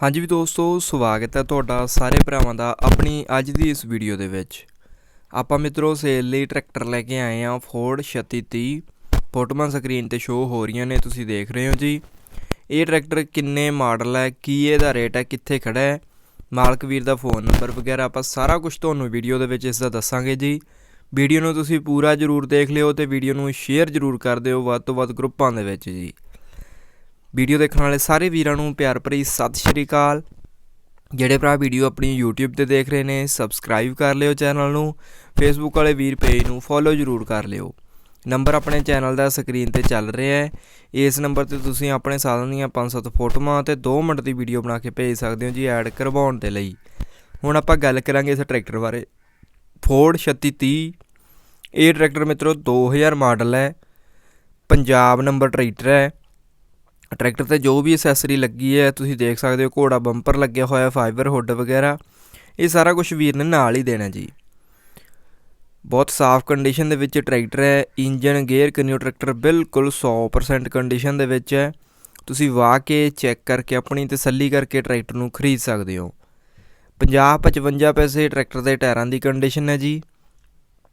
ਹਾਂਜੀ ਵੀ ਦੋਸਤੋ, ਸਵਾਗਤ ਹੈ ਤੁਹਾਡਾ ਸਾਰੇ ਭਰਾਵਾਂ ਦਾ ਆਪਣੀ ਅੱਜ ਦੀ ਇਸ ਵੀਡੀਓ ਦੇ ਵਿੱਚ। ਆਪਾਂ ਮਿੱਤਰੋ, ਸੇਲ ਲਈ ਟਰੈਕਟਰ ਲੈ ਕੇ ਆਏ ਆ ਫੋਰਡ 3630 ਫੋਟੋਆਂ ਸਕਰੀਨ ਤੇ ਸ਼ੋ ਹੋ ਰਹੀਆਂ ਨੇ, ਤੁਸੀਂ ਦੇਖ ਰਹੇ ਹੋ ਜੀ। ਇਹ ਟਰੈਕਟਰ ਕਿੰਨੇ ਮਾਡਲ ਹੈ, ਕੀ ਇਹਦਾ ਰੇਟ ਹੈ, ਕਿੱਥੇ ਖੜਾ ਹੈ? ਮਾਲਕ ਵੀਰ ਦਾ ਫੋਨ ਨੰਬਰ ਵਗੈਰਾ ਆਪਾਂ ਸਾਰਾ ਕੁਝ ਤੁਹਾਨੂੰ ਵੀਡੀਓ ਦੇ ਵਿੱਚ ਇਸ ਦਾ ਦੱਸਾਂਗੇ ਜੀ। ਵੀਡੀਓ ਨੂੰ ਤੁਸੀਂ ਪੂਰਾ ਜ਼ਰੂਰ ਦੇਖ ਲਿਓ ਤੇ ਵੀਡੀਓ ਨੂੰ ਸ਼ੇਅਰ ਜ਼ਰੂਰ ਕਰ ਦਿਓ, ਵੱਧ ਤੋਂ ਵੱਧ ਗਰੁੱਪਾਂ ਦੇ ਵਿੱਚ ਜੀ। ਵੀਡੀਓ ਦੇਖਣ ਵਾਲੇ ਸਾਰੇ ਵੀਰਾਂ ਨੂੰ ਪਿਆਰ ਭਰੀ ਸਤਿ ਸ਼੍ਰੀ ਅਕਾਲ। ਜਿਹੜੇ ਭਰਾ ਵੀਡੀਓ ਆਪਣੀ YouTube ਤੇ ਦੇਖ ਰਹੇ ਨੇ ਸਬਸਕ੍ਰਾਈਬ ਕਰ ਲਿਓ ਚੈਨਲ ਨੂੰ, Facebook ਵਾਲੇ ਵੀਰ ਪੇਜ ਨੂੰ ਫੋਲੋ ਜ਼ਰੂਰ ਕਰ ਲਿਓ। ਨੰਬਰ ਆਪਣੇ ਚੈਨਲ ਦਾ ਸਕਰੀਨ ਤੇ ਚੱਲ ਰਿਹਾ ਹੈ। ਇਸ ਨੰਬਰ ਤੇ ਤੁਸੀਂ ਆਪਣੇ ਸਾਧਨ ਦੀਆਂ 5-7 ਫੋਟੋਆਂ ਤੇ 2 ਮਿੰਟ ਦੀ ਵੀਡੀਓ ਬਣਾ ਕੇ ਭੇਜ ਸਕਦੇ ਹੋ ਜੀ ਐਡ ਕਰਵਾਉਣ ਦੇ ਲਈ। ਹੁਣ ਆਪਾਂ ਗੱਲ ਕਰਾਂਗੇ ਇਸ ਟਰੈਕਟਰ ਬਾਰੇ। ਫੋਰਡ 3630 ਇਹ ਟਰੈਕਟਰ ਮਿੱਤਰੋ 2000 ਮਾਡਲ ਹੈ। ਪੰਜਾਬ ਨੰਬਰ ਟਰੈਕਟਰ ਹੈ। ਟਰੈਕਟਰ ਤੇ ਜੋ ਵੀ ਐਸੈਸਰੀ ਲੱਗੀ ਹੈ, ਤੁਸੀਂ ਦੇਖ ਸਕਦੇ ਹੋ ਘੋੜਾ ਬੰਪਰ ਲੱਗਿਆ ਹੋਇਆ ਫਾਈਬਰ ਹੁੱਡ ਵਗੈਰਾ। ਇਹ ਸਾਰਾ ਕੁਝ ਵੀਰ ਨੇ ਨਾਲ ਹੀ ਦੇਣਾ ਜੀ। ਬਹੁਤ ਸਾਫ਼ ਕੰਡੀਸ਼ਨ ਦੇ ਵਿੱਚ ਟਰੈਕਟਰ ਹੈ ਇੰਜਨ ਗੇਅਰ ਕਨਿਊ ਟਰੈਕਟਰ ਬਿਲਕੁਲ 100% ਕੰਡੀਸ਼ਨ ਦੇ ਵਿੱਚ ਹੈ। ਤੁਸੀਂ ਵਾਹ ਕੇ ਚੈੱਕ ਕਰਕੇ ਆਪਣੀ ਤਸੱਲੀ ਕਰਕੇ ਟਰੈਕਟਰ ਨੂੰ ਖਰੀਦ ਸਕਦੇ ਹੋ। 50 55 ਪੈਸੇ ਟਰੈਕਟਰ ਦੇ ਟਾਇਰਾਂ ਦੀ ਕੰਡੀਸ਼ਨ ਹੈ ਜੀ।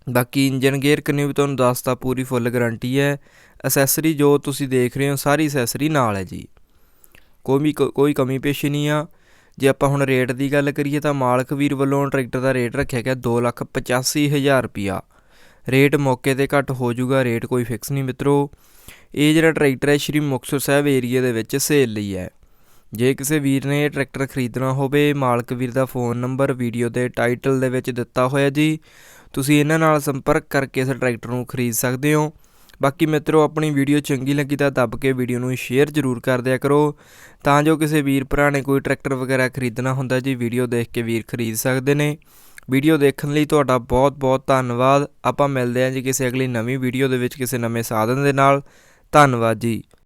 ਬਾਕੀ ਇੰਜਨ ਗੇਅਰ ਕਨਿਊ ਵੀ ਤੁਹਾਨੂੰ ਦੱਸਤਾ ਪੂਰੀ ਫੁੱਲ ਗਾਰੰਟੀ ਹੈ। ਅਸੈਸਰੀ ਜੋ ਤੁਸੀਂ ਦੇਖ ਰਹੇ ਹੋ, ਸਾਰੀ ਅਸੈਸਰੀ ਨਾਲ ਹੈ ਜੀ। ਕੋਈ ਵੀ ਕ- ਕੋਈ ਕਮੀ ਪੇਸ਼ੀ ਨਹੀਂ ਆ। ਜੇ ਆਪਾਂ ਹੁਣ ਰੇਟ ਦੀ ਗੱਲ ਕਰੀਏ ਤਾਂ ਮਾਲਕ ਵੀਰ ਵੱਲੋਂ ਟਰੈਕਟਰ ਦਾ ਰੇਟ ਰੱਖਿਆ ਗਿਆ 285000 ਰੁਪਿਆ ਰੇਟ ਮੌਕੇ ਤੇ ਘੱਟ ਹੋ ਜਾਊਗਾ, ਰੇਟ ਕੋਈ ਫਿਕਸ ਨਹੀਂ ਮਿੱਤਰੋ। ਇਹ ਜਿਹੜਾ ਟਰੈਕਟਰ ਹੈ, ਸ਼੍ਰੀ ਮੁਕਤਸਰ ਸਾਹਿਬ ਏਰੀਆ ਦੇ ਵਿੱਚ ਸੇਲ ਲਈ ਹੈ। ਜੇ ਕਿਸੇ ਵੀਰ ਨੇ ਇਹ ਟਰੈਕਟਰ ਖਰੀਦਣਾ ਹੋਵੇ, ਮਾਲਕ ਵੀਰ ਦਾ ਫੋਨ ਨੰਬਰ, ਵੀਡੀਓ ਦੇ ਟਾਈਟਲ ਦੇ ਵਿੱਚ ਦਿੱਤਾ ਹੋਇਆ ਜੀ। ਤੁਸੀਂ ਇਹਨਾਂ ਨਾਲ ਸੰਪਰਕ ਕਰਕੇ ਇਸ ਟਰੈਕਟਰ ਨੂੰ ਖਰੀਦ ਸਕਦੇ ਹੋ। ਬਾਕੀ ਮਿੱਤਰੋ, ਆਪਣੀ ਵੀਡੀਓ ਚੰਗੀ ਲੱਗੀ ਤਾਂ ਦੱਬ ਕੇ ਵੀਡੀਓ ਨੂੰ ਸ਼ੇਅਰ ਜ਼ਰੂਰ ਕਰ ਦਿਆ ਕਰੋ। ਤਾਂ ਜੋ ਕਿਸੇ ਵੀਰ ਭਰਾ ਨੇ ਕੋਈ ਟਰੈਕਟਰ ਵਗੈਰਾ ਖਰੀਦਣਾ ਹੁੰਦਾ ਜੀ ਵੀਡੀਓ ਦੇਖ ਕੇ ਵੀਰ ਖਰੀਦ ਸਕਦੇ ਨੇ। ਵੀਡੀਓ ਦੇਖਣ ਲਈ ਤੁਹਾਡਾ ਬਹੁਤ ਬਹੁਤ ਧੰਨਵਾਦ। ਆਪਾਂ ਮਿਲਦੇ ਹਾਂ ਜੀ ਕਿਸੇ ਅਗਲੀ ਨਵੀਂ ਵੀਡੀਓ ਦੇ ਵਿੱਚ ਕਿਸੇ ਨਵੇਂ ਸਾਧਨ ਦੇ ਨਾਲ। ਧੰਨਵਾਦ ਜੀ।